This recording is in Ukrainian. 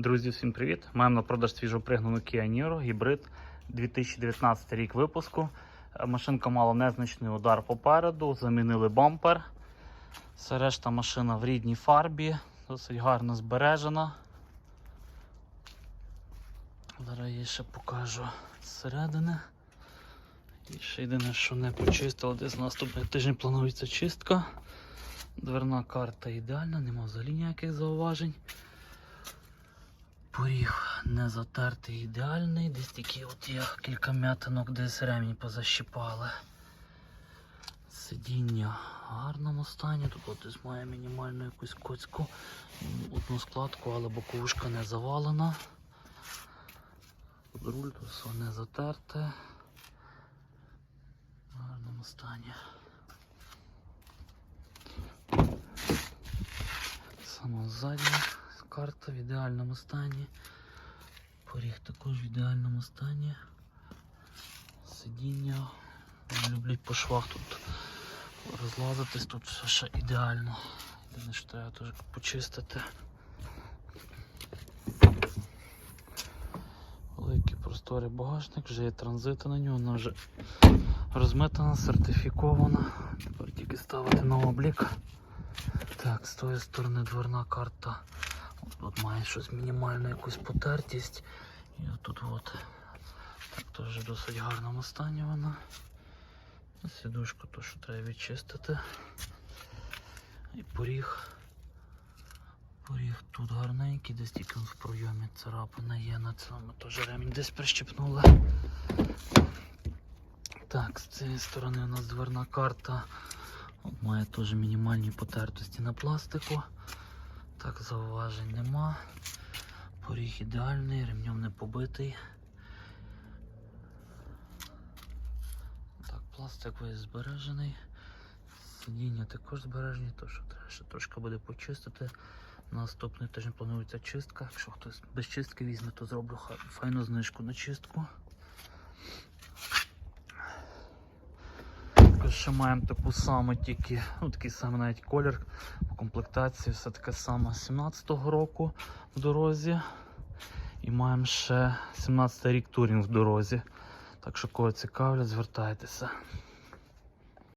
Друзі, всім привіт! Маємо на продаж свіжопригнану Kia Niro, гібрид 2019 рік випуску. Е, Машинка мала незначний удар попереду, замінили бампер. Все решта машина в рідній фарбі, досить гарно збережена. Зараз я ще покажу зсередини. І ще єдине, що не почистили, десь наступний тиждень планується чистка. Дверна карта ідеальна, нема взагалі ніяких зауважень. Поріг не затертий ідеальний, десь такі от є кілька м'ятинок, десь ремінь позащіпали. Сидіння в гарному стані, тут от десь має мінімальну якусь коцьку, одну складку, але боковушка не завалена. Руль, тут все не затерте. В гарному стані. Саме ззаді карта в ідеальному стані. Поріг також в ідеальному стані. Сидіння. Вони люблять по швах тут розлазитись, тут все ще ідеально. Єдине, що треба теж почистити. Великий просторий багажник, вже є транзити на нього, вона вже розмитана, сертифікована. Тепер тільки ставити на облік. Так, з тої сторони дверна карта. Щось мінімальну якусь потертість. І отут от. Так теж досить гарному стані вона. Сідушку то, що треба відчистити. І поріг. Поріг тут гарненький, десь тільки в пройомі царапина є на цьому теж ремінь десь прищепнули. Так, з цієї сторони у нас дверна карта. Має теж мінімальні потертості на пластику. Так, зауважень нема. Поріг ідеальний, ремнем не побитий. Так, пластик весь збережений. Сидіння також збережені, то що треба ще трошки буде почистити. Наступний тиждень планується чистка. Якщо хтось без чистки візьме, то зроблю файну знижку на чистку. Ще маємо таку саму тільки, ну такий самий навіть колір по комплектації, все таке саме 17-го року в дорозі. І маємо ще 17 рік турінг в дорозі. Так що кого цікавлять, звертайтеся.